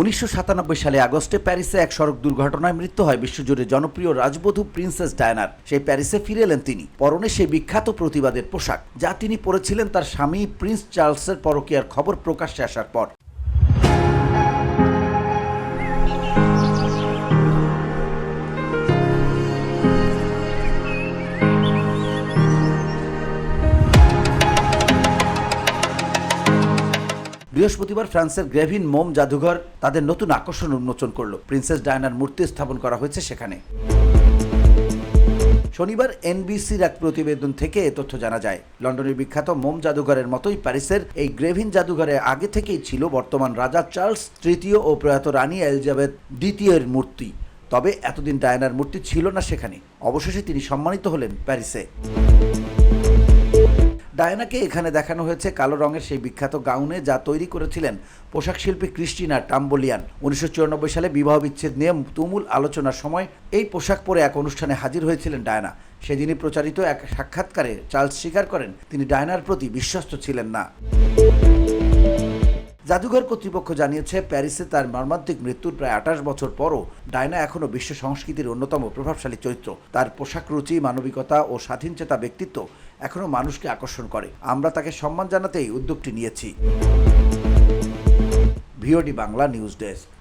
উনিশশো সাতানব্বই সালে আগস্টে প্যারিসে এক সড়ক দুর্ঘটনায় মৃত্যু হয় বিশ্বজুড়ে জনপ্রিয় রাজবধূ প্রিন্সেস ডায়নার। সেই প্যারিসে ফিরে এলেন তিনি। পরনে সেই বিখ্যাত প্রতিবাদের পোশাক, যা তিনি পরেছিলেন তার স্বামী প্রিন্স চার্লসের পরকীয়ার খবর প্রকাশ্যে আসার পর। বৃহস্পতিবার ফ্রান্সের গ্রেভিন মোম জাদুঘর তাদের নতুন আকর্ষণ উন্মোচন করল। প্রিন্সেস ডায়নার মূর্তি স্থাপন করা হয়েছে সেখানে। শনিবার এনবিসির এক প্রতিবেদন থেকে এ তথ্য জানা যায়। লন্ডনের বিখ্যাত মোম জাদুঘরের মতোই প্যারিসের এই গ্রেভিন জাদুঘরে আগে থেকেই ছিল বর্তমান রাজা চার্লস তৃতীয় ও প্রয়াত রানী এলিজাবেথ দ্বিতীয়ের মূর্তি। তবে এতদিন ডায়নার মূর্তি ছিল না সেখানে। অবশেষে তিনি সম্মানিত হলেন প্যারিসে। ডায়নাকে এখানে দেখানো হয়েছে কালো রঙের সেই বিখ্যাত গাউনে যা তৈরি করেছিলেন পোশাক শিল্পী ক্রিস্টিনা টাম্বলিয়ান। উনিশশো সালে বিবাহ বিচ্ছেদ নিয়ে তুমুল আলোচনার সময় এই পোশাক পরে এক অনুষ্ঠানে হাজির হয়েছিলেন ডায়না। সেদিনই প্রচারিত এক সাক্ষাৎকারে চার্লস স্বীকার করেন, তিনি ডায়নার প্রতি বিশ্বস্ত ছিলেন না। জাদুঘর কর্তৃপক্ষ জানিয়েছে, প্যারিসে তার মর্মান্তিক মৃত্যুর প্রায় আঠাশ বছর পরও ডায়না এখনও বিশ্ব সংস্কৃতির অন্যতম প্রভাবশালী চরিত্র। তার পোশাক রুচি, মানবিকতা ও স্বাধীনচেতা ব্যক্তিত্ব এখনও মানুষকে আকর্ষণ করে। আমরা তাকে সম্মান জানাতেই উদ্যোগটি নিয়েছি। VOD Bangla news desk.